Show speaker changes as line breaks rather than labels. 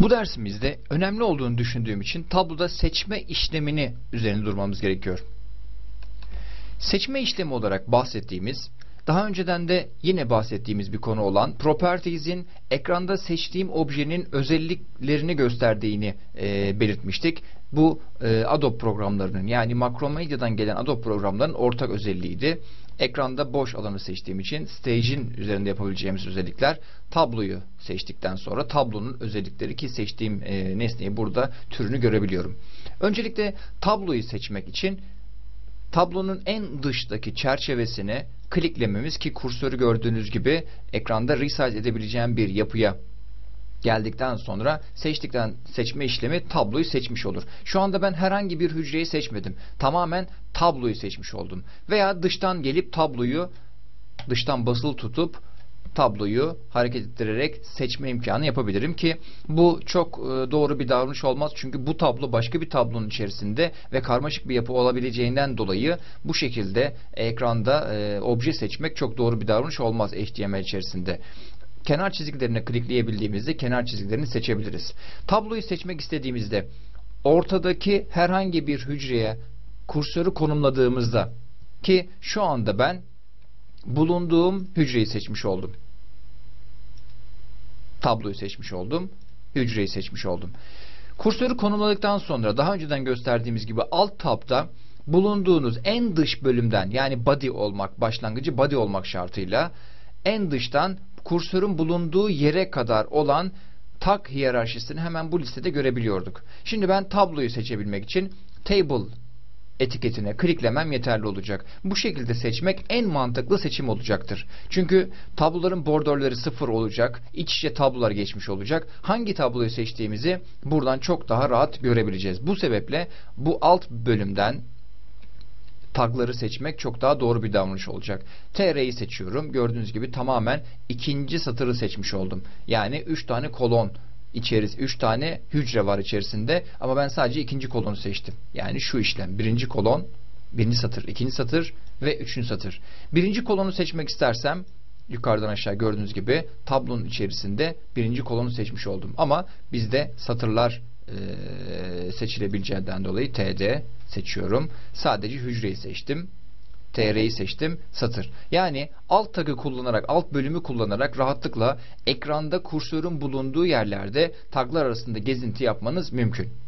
Bu dersimizde önemli olduğunu düşündüğüm için tabloda seçme işlemini üzerine durmamız gerekiyor. Seçme işlemi olarak bahsettiğimiz, daha önceden de yine bahsettiğimiz bir konu olan Properties'in ekranda seçtiğim objenin özelliklerini gösterdiğini e, belirtmiştik. Bu e, Adobe programlarının yani Macromedia'dan gelen Adobe programların ortak özelliğiydi. Ekranda boş alanı seçtiğim için Stage'in üzerinde yapabileceğimiz özellikler tabloyu seçtikten sonra tablonun özellikleri ki seçtiğim e, nesneyi burada türünü görebiliyorum. Öncelikle tabloyu seçmek için tablonun en dıştaki çerçevesine kliklememiz ki kursörü gördüğünüz gibi ekranda resize edebileceğim bir yapıya geldikten sonra seçtikten seçme işlemi tabloyu seçmiş olur. Şu anda ben herhangi bir hücreyi seçmedim. Tamamen tabloyu seçmiş oldum. Veya dıştan gelip tabloyu dıştan basılı tutup tabloyu hareket ettirerek seçme imkanı yapabilirim ki bu çok e, doğru bir davranış olmaz. Çünkü bu tablo başka bir tablonun içerisinde ve karmaşık bir yapı olabileceğinden dolayı bu şekilde ekranda e, obje seçmek çok doğru bir davranış olmaz HTML içerisinde kenar çizgilerine klikleyebildiğimizde kenar çizgilerini seçebiliriz. Tabloyu seçmek istediğimizde ortadaki herhangi bir hücreye kursörü konumladığımızda ki şu anda ben bulunduğum hücreyi seçmiş oldum. Tabloyu seçmiş oldum. Hücreyi seçmiş oldum. Kursörü konumladıktan sonra daha önceden gösterdiğimiz gibi alt tabda bulunduğunuz en dış bölümden yani body olmak, başlangıcı body olmak şartıyla en dıştan kursörün bulunduğu yere kadar olan tag hiyerarşisini hemen bu listede görebiliyorduk. Şimdi ben tabloyu seçebilmek için table etiketine kliklemem yeterli olacak. Bu şekilde seçmek en mantıklı seçim olacaktır. Çünkü tabloların bordörleri sıfır olacak. iç içe tablolar geçmiş olacak. Hangi tabloyu seçtiğimizi buradan çok daha rahat görebileceğiz. Bu sebeple bu alt bölümden tagları seçmek çok daha doğru bir davranış olacak. TR'yi seçiyorum. Gördüğünüz gibi tamamen ikinci satırı seçmiş oldum. Yani 3 tane kolon içeris 3 tane hücre var içerisinde ama ben sadece ikinci kolonu seçtim. Yani şu işlem. Birinci kolon, birinci satır, ikinci satır ve üçüncü satır. Birinci kolonu seçmek istersem yukarıdan aşağı gördüğünüz gibi tablonun içerisinde birinci kolonu seçmiş oldum. Ama bizde satırlar e, seçilebileceğinden dolayı TD seçiyorum. Sadece hücreyi seçtim. TR'yi seçtim. Satır. Yani alt tagı kullanarak, alt bölümü kullanarak rahatlıkla ekranda kursörün bulunduğu yerlerde taglar arasında gezinti yapmanız mümkün.